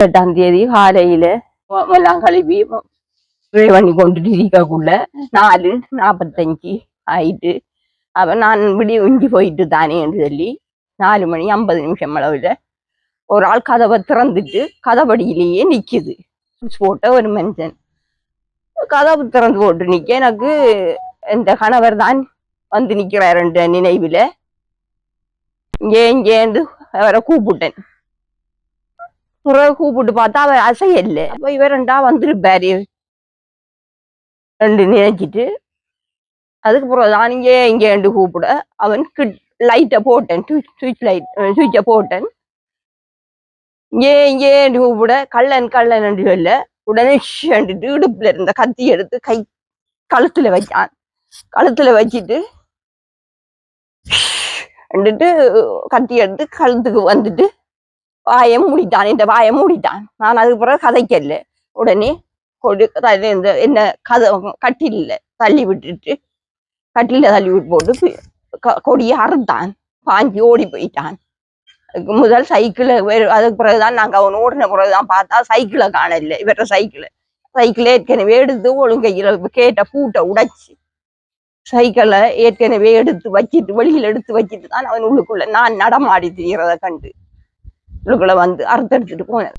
எட்டாம் தேதி காலையில எல்லாம் கழுவி பண்ணி கொண்டுட்டு இருக்கக்குள்ள நாலு நாற்பத்தஞ்சு ஆயிட்டு அப்போ நான் விடி உஞ்சி போயிட்டு தானே என்று சொல்லி நாலு மணி ஐம்பது நிமிஷம் அளவில் ஒரு ஆள் கதவை திறந்துட்டு கதவடியிலேயே நிக்குது சுவிட்ச் போட்ட ஒரு மனுஷன் கதவு திறந்து போட்டு நிக்க எனக்கு இந்த கணவர் தான் வந்து நிற்கிறார் என்ற நினைவில் இங்கே இங்கேருந்து அவரை கூப்பிட்டேன் துறவை கூப்பிட்டு பார்த்தா அவர் அசையல்ல அப்ப இவரண்டா வந்துருப்பாரு ரெண்டு நினைச்சிட்டு அதுக்கு பிறகு நான் இங்கே இங்கே ரெண்டு கூப்பிட அவன் கிட் லைட்டை போட்டேன் சுவிட்ச் லைட் சுவிட்சை போட்டேன் இங்கே இங்கேண்டு கூப்பிட கள்ளன் கள்ளன் ரெண்டு சொல்ல உடனே ஷண்டுட்டு இடுப்புல இருந்த கத்தி எடுத்து கை கழுத்துல வச்சான் கழுத்துல வச்சிட்டு வந்துட்டு கத்தி எடுத்து கழுத்துக்கு வந்துட்டு வாயை மூடிட்டான் இந்த வாயை மூடிட்டான். நான் அதுக்கு பிறகு கதைக்கல. உடனே கொடு இந்த என்ன கதை கட்டில தள்ளி விட்டுட்டு கட்டில தள்ளி விட்டு போட்டு கொடியை அறுத்தான். பாஞ்சி ஓடி போயிட்டான். முதல் சைக்கிளை அதுக்கு பிறகுதான் நாங்கள் அவன் ஓடின பிறகுதான் பார்த்தா சைக்கிளை காணல. இவர சைக்கிளை சைக்கிளை ஏற்கனவே எடுத்து ஒழுங்கையில் கேட்ட பூட்டை உடைச்சி சைக்கிளை ஏற்கனவே எடுத்து வச்சிட்டு வெளியில் எடுத்து வச்சிட்டு தான் அவன் உள்ளுக்குள்ள நான் நடமாடி திரியறத கண்டு. உள்ளுக்குள்ள வந்து அறுத்தடிச்சிட்டு போனேன்